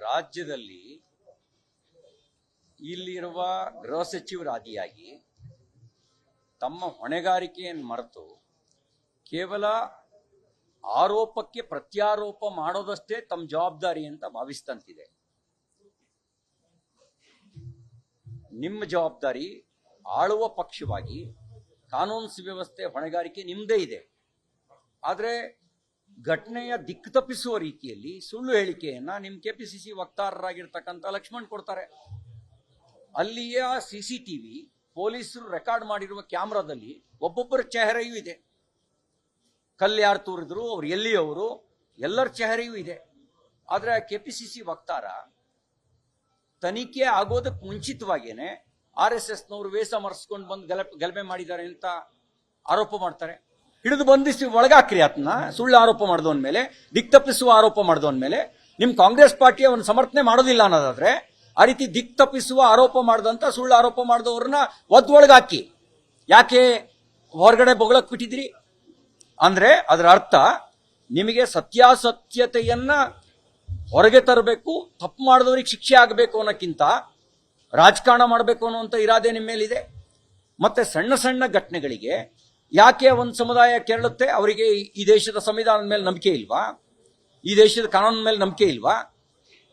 ರಾಜ್ಯದಲ್ಲಿ ಇಲ್ಲಿರುವ ಗೃಹ ಸಚಿವರಾದಿಯಾಗಿ ತಮ್ಮ ಹೊಣೆಗಾರಿಕೆಯನ್ನು ಮರೆತು ಕೇವಲ ಆರೋಪಕ್ಕೆ ಪ್ರತ್ಯಾರೋಪ ಮಾಡೋದಷ್ಟೇ ತಮ್ಮ ಜವಾಬ್ದಾರಿ ಅಂತ ಭಾವಿಸ್ತಂತಿದೆ ನಿಮ್ಮ ಜವಾಬ್ದಾರಿ ಆಳುವ ಪಕ್ಷವಾಗಿ ಕಾನೂನು ಸುವ್ಯವಸ್ಥೆ ಹೊಣೆಗಾರಿಕೆ ನಿಮ್ಮದೇ ಇದೆ. ಆದರೆ ಘಟನೆಯ ದಿಕ್ಕು ತಪ್ಪಿಸುವ ರೀತಿಯಲ್ಲಿ ಸುಳ್ಳು ಹೇಳಿಕೆಯನ್ನ ನಿಮ್ಮ ಸಿ ವಕ್ತಾರರಾಗಿರ್ತಕ್ಕಂಥ ಲಕ್ಷ್ಮಣ್ ಕೊಡ್ತಾರೆ. ಅಲ್ಲಿಯ ಸಿ ಸಿ ಟಿವಿ ಪೊಲೀಸರು ರೆಕಾರ್ಡ್ ಮಾಡಿರುವ ಕ್ಯಾಮ್ರಾದಲ್ಲಿ ಒಬ್ಬೊಬ್ಬರ ಚೆಹರೆಯೂ ಇದೆ. ಕಲ್ಲು ಯಾರು ತೂರಿದ್ರು, ಅವ್ರು ಎಲ್ಲಿಯವರು, ಎಲ್ಲರ ಚೆಹರೆಯೂ ಇದೆ. ಆದರೆ ಕೆ ಪಿ ಸಿ ಸಿ ವಕ್ತಾರ ತನಿಖೆ ಆಗೋದಕ್ಕೆ ಮುಂಚಿತವಾಗೇನೆ ಆರ್ ಎಸ್ ಎಸ್ನವರು ವೇಷ ಮರೆಸ್ಕೊಂಡು ಬಂದು ಗಲಭೆ ಮಾಡಿದ್ದಾರೆ ಅಂತ ಆರೋಪ ಮಾಡ್ತಾರೆ. ಹಿಡಿದು ಬಂಧಿಸಿ ಒಳಗಾಕ್ರಿ ಆತನ, ಸುಳ್ಳು ಆರೋಪ ಮಾಡಿದವನ ಮೇಲೆ ದಿಕ್ ತಪ್ಪಿಸುವ ಆರೋಪ ಮಾಡಿದವನ ಮೇಲೆ, ನಿಮ್ ಕಾಂಗ್ರೆಸ್ ಪಾರ್ಟಿ ಅವನು ಸಮರ್ಥನೆ ಮಾಡೋದಿಲ್ಲ ಅನ್ನೋದಾದ್ರೆ, ಆ ರೀತಿ ದಿಕ್ ತಪ್ಪಿಸುವ ಆರೋಪ ಮಾಡಿದಂತ, ಸುಳ್ಳು ಆರೋಪ ಮಾಡಿದವ್ರನ್ನ ಒದ್ದೊಳಗಾಕಿ ಯಾಕೆ ಹೊರಗಡೆ ಬೊಗಳಕ್ ಬಿಟ್ಟಿದ್ರಿ ಅಂದ್ರೆ ಅದರ ಅರ್ಥ, ನಿಮಗೆ ಸತ್ಯಾಸತ್ಯತೆಯನ್ನ ಹೊರಗೆ ತರಬೇಕು, ತಪ್ಪು ಮಾಡಿದವ್ರಿಗೆ ಶಿಕ್ಷೆ ಆಗಬೇಕು ಅನ್ನೋಕ್ಕಿಂತ ರಾಜಕಾರಣ ಮಾಡಬೇಕು ಅನ್ನುವಂಥ ಇರಾದೆ ನಿಮ್ಮ ಮೇಲಿದೆ. ಮತ್ತೆ ಸಣ್ಣ ಸಣ್ಣ ಘಟನೆಗಳಿಗೆ ಯಾಕೆ ಒಂದು ಸಮುದಾಯ ಕೇರಳುತ್ತೆ? ಅವರಿಗೆ ಈ ದೇಶದ ಸಂವಿಧಾನದ ಮೇಲೆ ನಂಬಿಕೆ ಇಲ್ವಾ? ಈ ದೇಶದ ಕಾನೂನಿನ ಮೇಲೆ ನಂಬಿಕೆ ಇಲ್ವಾ?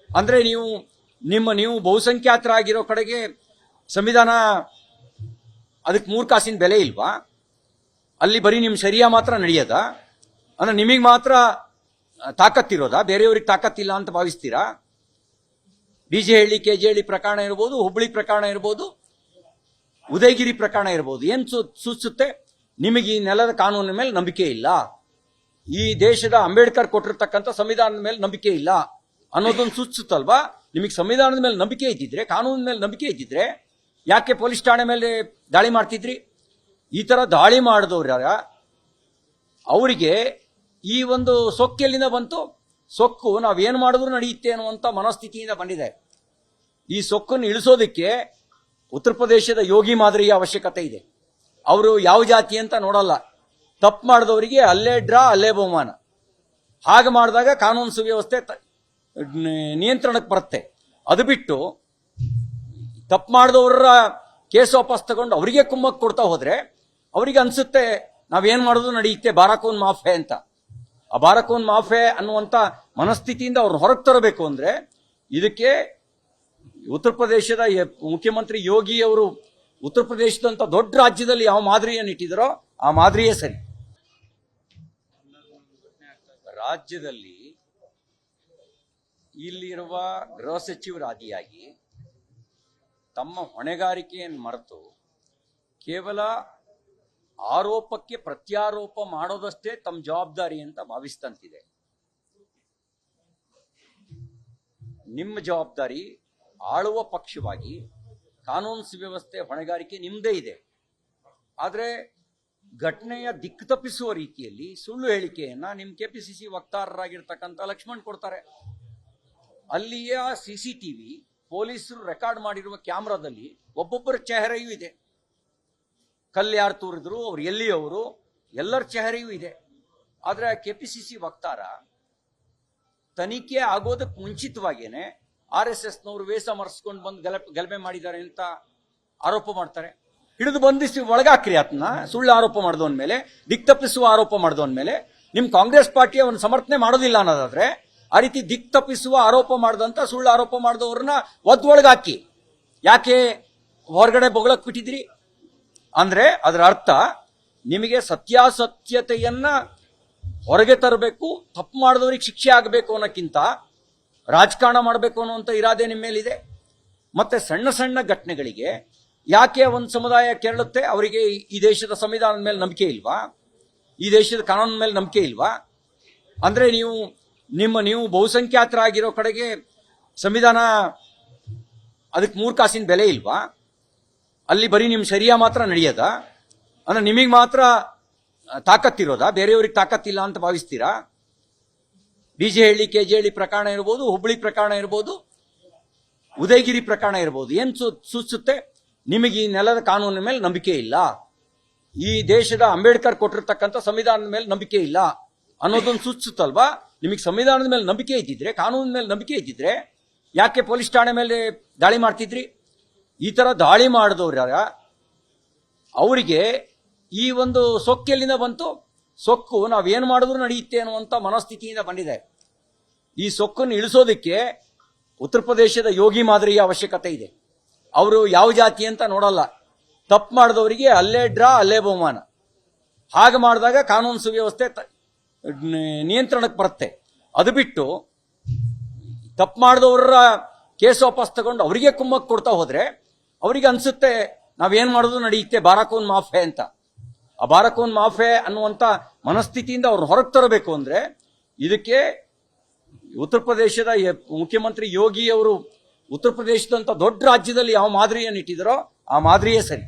ಅಂದ್ರೆ ನೀವು ನಿಮ್ಮ ನೀವು ಬಹುಸಂಖ್ಯಾತರಾಗಿರೋ ಕಡೆಗೆ ಸಂವಿಧಾನ ಅದಕ್ಕೆ ಮೂರು ಕಾಸಿನ ಬೆಲೆ ಇಲ್ವಾ? ಅಲ್ಲಿ ಬರೀ ನಿಮ್ಮ ಶರಿಯ ಮಾತ್ರ ನಡೆಯದ? ಅಂದ್ರೆ ನಿಮಗೆ ಮಾತ್ರ ತಾಕತ್ತಿರೋದಾ ಬೇರೆಯವ್ರಿಗೆ ತಾಕತ್ತಿಲ್ಲ ಅಂತ ಭಾವಿಸ್ತೀರಾ? B J Halli, K J Halli ಪ್ರಕರಣ ಇರ್ಬೋದು ಹುಬ್ಬಳ್ಳಿ ಪ್ರಕರಣ ಇರ್ಬೋದು, ಉದಯಗಿರಿ ಪ್ರಕರಣ ಇರ್ಬೋದು, ಏನು ಸೂಚಿಸುತ್ತೆ ನಿಮಗೆ ಈ ನೆಲದ ಕಾನೂನಿನ ಮೇಲೆ ನಂಬಿಕೆ ಇಲ್ಲ. ಈ ದೇಶದ ಅಂಬೇಡ್ಕರ್ ಕೊಟ್ಟಿರ್ತಕ್ಕಂಥ ಸಂವಿಧಾನದ ಮೇಲೆ ನಂಬಿಕೆ ಇಲ್ಲ. ಅನ್ನೋದೊಂದು ಸೂಚಿಸುತ್ತಲ್ವಾ? ನಿಮಗೆ ಸಂವಿಧಾನದ ಮೇಲೆ ನಂಬಿಕೆ ಇದ್ದಿದ್ರೆ, ಕಾನೂನಿನ ಮೇಲೆ ನಂಬಿಕೆ ಇದ್ದಿದ್ರೆ, ಯಾಕೆ ಪೊಲೀಸ್ ಠಾಣೆ ಮೇಲೆ ದಾಳಿ ಮಾಡ್ತಿದ್ರಿ? ಈ ತರ ದಾಳಿ ಮಾಡಿದವ್ರ, ಅವರಿಗೆ ಈ ಒಂದು ಸೊಕ್ಕೆಲ್ಲಿಂದ ಬಂತು. ಸೊಕ್ಕು, ನಾವೇನು ಮಾಡಿದ್ರು ನಡೆಯುತ್ತೆ ಅನ್ನುವಂಥ ಮನಸ್ಥಿತಿಯಿಂದ ಬಂದಿದೆ. ಈ ಸೊಕ್ಕನ್ನು ಇಳಿಸೋದಕ್ಕೆ ಉತ್ತರ ಪ್ರದೇಶದ ಯೋಗಿ ಮಾದರಿಯ ಅವಶ್ಯಕತೆ ಇದೆ. ಅವರು ಯಾವ ಜಾತಿ ಅಂತ ನೋಡಲ್ಲ. ತಪ್ಪು ಮಾಡಿದವರಿಗೆ ಅಲ್ಲೇ ಡ್ರಾ, ಅಲ್ಲೇ ಬಹುಮಾನ. ಹಾಗೆ ಮಾಡಿದಾಗ ಕಾನೂನು ಸುವ್ಯವಸ್ಥೆ ನಿಯಂತ್ರಣಕ್ಕೆ ಬರುತ್ತೆ. ಅದು ಬಿಟ್ಟು ತಪ್ಪು ಮಾಡಿದವರ ಕೇಸ್ ವಾಪಸ್ ತಗೊಂಡು ಅವರಿಗೆ ಕುಮ್ಮಕ್ ಕೊಡ್ತಾ ಹೋದ್ರೆ ಅವರಿಗೆ ಅನ್ಸುತ್ತೆ ನಾವೇನ್ ಮಾಡೋದು ನಡೆಯುತ್ತೆ, ಬಾರಾಕೋನ್ ಮಾಫೆ ಅಂತ. ಆ ಬಾರಾಕೋನ್ ಮಾಫೆ ಅನ್ನುವಂತ ಮನಸ್ಥಿತಿಯಿಂದ ಅವ್ರನ್ನ ಹೊರಗೆ ತರಬೇಕು ಅಂದ್ರೆ ಇದಕ್ಕೆ ಉತ್ತರ ಪ್ರದೇಶದ ಮುಖ್ಯಮಂತ್ರಿ ಯೋಗಿ ಅವರು ಉತ್ತರ ಪ್ರದೇಶದಂತ ದೊಡ್ಡ ರಾಜ್ಯದಲ್ಲಿ ಯಾವ ಮಾದರಿಯನ್ನು ಇಟ್ಟಿದಾರೋ ಆ ಮಾದರಿಯೇ ಸರಿ. ರಾಜ್ಯದಲ್ಲಿ ಇಲ್ಲಿರುವ ಗೃಹ ಸಚಿವರಾದಿಯಾಗಿ ತಮ್ಮ ಹೊಣೆಗಾರಿಕೆಯನ್ನು ಮರೆತು ಕೇವಲ ಆರೋಪಕ್ಕೆ ಪ್ರತ್ಯಾರೋಪ ಮಾಡೋದಷ್ಟೇ ತಮ್ಮ ಜವಾಬ್ದಾರಿ ಅಂತ ಭಾವಿಸ್ತಂತಿದೆ ನಿಮ್ಮ ಜವಾಬ್ದಾರಿ ಆಳುವ ಪಕ್ಷವಾಗಿ ಕಾನೂನು ಸುವ್ಯವಸ್ಥೆ ಹೊಣೆಗಾರಿಕೆ ನಿಮ್ಮದೇ ಇದೆ. ಆದರೆ ಘಟನೆಯ ದಿಕ್ಕು ತಪ್ಪಿಸುವ ರೀತಿಯಲ್ಲಿ ಸುಳ್ಳು ಹೇಳಿಕೆಯನ್ನ ನಿಮ್ಮ ಸಿ ವಕ್ತಾರರಾಗಿರ್ತಕ್ಕಂಥ ಲಕ್ಷ್ಮಣ್ ಕೊಡ್ತಾರೆ. ಅಲ್ಲಿಯ ಸಿ ಸಿ ಟಿ ವಿ ಪೊಲೀಸರು ರೆಕಾರ್ಡ್ ಮಾಡಿರುವ ಕ್ಯಾಮ್ರಾದಲ್ಲಿ ಒಬ್ಬೊಬ್ಬರ ಚೆಹರೆಯೂ ಇದೆ. ಕಲ್ಯಾರ್ ಯಾರು ತೂರಿದ್ರು, ಅವ್ರು ಎಲ್ಲಿಯವರು, ಎಲ್ಲರ ಚೆಹರೆಯೂ ಇದೆ. ಆದರೆ ಕೆ ಪಿ ಸಿ ಸಿ ವಕ್ತಾರ ತನಿಖೆ ಆಗೋದಕ್ಕೆ ಮುಂಚಿತವಾಗೇನೆ ಆರ್ ಎಸ್ ಎಸ್ನವರು ವೇಷ ಮರೆಸ್ಕೊಂಡು ಬಂದು ಗಲಭೆ ಗಲಭೆ ಮಾಡಿದ್ದಾರೆ ಅಂತ ಆರೋಪ ಮಾಡ್ತಾರೆ. ಹಿಡಿದು ಬಂಧಿಸಿ ಒಳಗಾಕ್ರಿ ಆತನ, ಸುಳ್ಳು ಆರೋಪ ಮಾಡಿದವನ ಮೇಲೆ, ದಿಕ್ತಪ್ಪಿಸುವ ಆರೋಪ ಮಾಡಿದವನ ಮೇಲೆ, ನಿಮ್ ಕಾಂಗ್ರೆಸ್ ಪಾರ್ಟಿ ಅವನು ಸಮರ್ಥನೆ ಮಾಡೋದಿಲ್ಲ ಅನ್ನೋದಾದ್ರೆ, ಆ ರೀತಿ ದಿಕ್ ತಪ್ಪಿಸುವ ಆರೋಪ ಮಾಡಿದಂತ ಸುಳ್ಳು ಆರೋಪ ಮಾಡಿದವ್ರನ್ನ ಒದ್ದೊಳಗಾಕಿ ಯಾಕೆ ಹೊರಗಡೆ ಬೊಗಳಕ್ ಬಿಟ್ಟಿದ್ರಿ ಅಂದ್ರೆ ಅದರ ಅರ್ಥ, ನಿಮಗೆ ಸತ್ಯಾಸತ್ಯತೆಯನ್ನ ಹೊರಗೆ ತರಬೇಕು, ತಪ್ಪು ಮಾಡಿದವ್ರಿಗೆ ಶಿಕ್ಷೆ ಆಗಬೇಕು ಅನ್ನೋಕ್ಕಿಂತ ರಾಜಕಾರಣ ಮಾಡಬೇಕು ಅನ್ನುವಂಥ ಇರಾದೆ ನಿಮ್ಮ ಮೇಲಿದೆ. ಮತ್ತೆ ಸಣ್ಣ ಸಣ್ಣ ಘಟನೆಗಳಿಗೆ ಯಾಕೆ ಒಂದು ಸಮುದಾಯ ಕೇರಳುತ್ತೆ? ಅವರಿಗೆ ಈ ದೇಶದ ಸಂವಿಧಾನದ ಮೇಲೆ ನಂಬಿಕೆ ಇಲ್ವಾ? ಈ ದೇಶದ ಕಾನೂನಿನ ಮೇಲೆ ನಂಬಿಕೆ ಇಲ್ವಾ? ಅಂದ್ರೆ ನೀವು ನಿಮ್ಮ ನೀವು ಬಹುಸಂಖ್ಯಾತರಾಗಿರೋ ಕಡೆಗೆ ಸಂವಿಧಾನ ಅದಕ್ಕೆ ಮೂರು ಕಾಸಿನ ಬೆಲೆ ಇಲ್ವಾ? ಅಲ್ಲಿ ಬರೀ ನಿಮ್ಮ ಶರಿಯ ಮಾತ್ರ ನಡೆಯದ? ಅಂದ್ರೆ ನಿಮಗೆ ಮಾತ್ರ ತಾಕತ್ತಿರೋದಾ? ಬೇರೆಯವ್ರಿಗೆ ತಾಕತ್ತಿಲ್ಲ ಅಂತ ಭಾವಿಸ್ತೀರಾ? B J Halli K J Halli ಪ್ರಕರಣ ಇರ್ಬೋದು ಹುಬ್ಬಳ್ಳಿ ಪ್ರಕರಣ ಇರ್ಬೋದು, ಉದಯಗಿರಿ ಪ್ರಕರಣ ಇರ್ಬೋದು. ಏನ್ ಸೂಚಿಸುತ್ತೆ ನಿಮಗೆ ಈ ನೆಲದ ಕಾನೂನಿನ ಮೇಲೆ ನಂಬಿಕೆ ಇಲ್ಲ. ಈ ದೇಶದ ಅಂಬೇಡ್ಕರ್ ಕೊಟ್ಟಿರ್ತಕ್ಕಂಥ ಸಂವಿಧಾನದ ಮೇಲೆ ನಂಬಿಕೆ ಇಲ್ಲ ಅನ್ನೋದೊಂದು ಸೂಚಿಸುತ್ತಲ್ವಾ? ನಿಮಗೆ ಸಂವಿಧಾನದ ಮೇಲೆ ನಂಬಿಕೆ ಇದ್ದಿದ್ರೆ, ಕಾನೂನಿನ ಮೇಲೆ ನಂಬಿಕೆ ಇದ್ದಿದ್ರೆ, ಯಾಕೆ ಪೊಲೀಸ್ ಠಾಣೆ ಮೇಲೆ ದಾಳಿ ಮಾಡ್ತಿದ್ರಿ? ಈ ತರ ದಾಳಿ ಮಾಡಿದವ್ರ, ಅವರಿಗೆ ಈ ಒಂದು ಸೊಕ್ಕೆಲ್ಲಿಂದ ಬಂತು ಸೊಕ್ಕು ನಾವೇನು ಮಾಡಿದ್ರು ನಡೆಯುತ್ತೆ ಅನ್ನುವಂಥ ಮನಸ್ಥಿತಿಯಿಂದ ಬಂದಿದೆ. ಈ ಸೊಕ್ಕನ್ನು ಇಳಿಸೋದಕ್ಕೆ ಉತ್ತರ ಪ್ರದೇಶದ ಯೋಗಿ ಮಾದರಿಯ ಅವಶ್ಯಕತೆ ಇದೆ. ಅವರು ಯಾವ ಜಾತಿ ಅಂತ ನೋಡಲ್ಲ. ತಪ್ಪು ಮಾಡಿದವರಿಗೆ ಅಲ್ಲೇ ಡ್ರಾ, ಅಲ್ಲೇ ಬಹುಮಾನ. ಹಾಗೆ ಮಾಡಿದಾಗ ಕಾನೂನು ಸುವ್ಯವಸ್ಥೆ ನಿಯಂತ್ರಣಕ್ಕೆ ಬರುತ್ತೆ. ಅದು ಬಿಟ್ಟು ತಪ್ಪು ಮಾಡಿದವರ ಕೇಸ್ ವಾಪಸ್ ತಗೊಂಡು ಅವರಿಗೆ ಕುಮ್ಮಕ್ಕೆ ಕೊಡ್ತಾ ಹೋದ್ರೆ ಅವರಿಗೆ ಅನ್ಸುತ್ತೆ ನಾವೇನು ಮಾಡೋದು ನಡೆಯುತ್ತೆ ಬಾರಾಕೋನ್ ಮಾಫೆ ಅಂತ. ಆ ಬಾರಾಕೋನ್ ಮಾಫೆ ಅನ್ನುವಂತ ಮನಸ್ಥಿತಿಯಿಂದ ಅವ್ರು ಹೊರಗೆ ತರಬೇಕು ಅಂದ್ರೆ ಇದಕ್ಕೆ ಉತ್ತರ ಪ್ರದೇಶದ ಮುಖ್ಯಮಂತ್ರಿ ಯೋಗಿ ಅವರು ಉತ್ತರ ಪ್ರದೇಶದಂತ ದೊಡ್ಡ ರಾಜ್ಯದಲ್ಲಿ ಯಾವ ಮಾದರಿಯನ್ನು ಇಟ್ಟಿದಾರೋ ಆ ಮಾದರಿಯೇ ಸರಿ.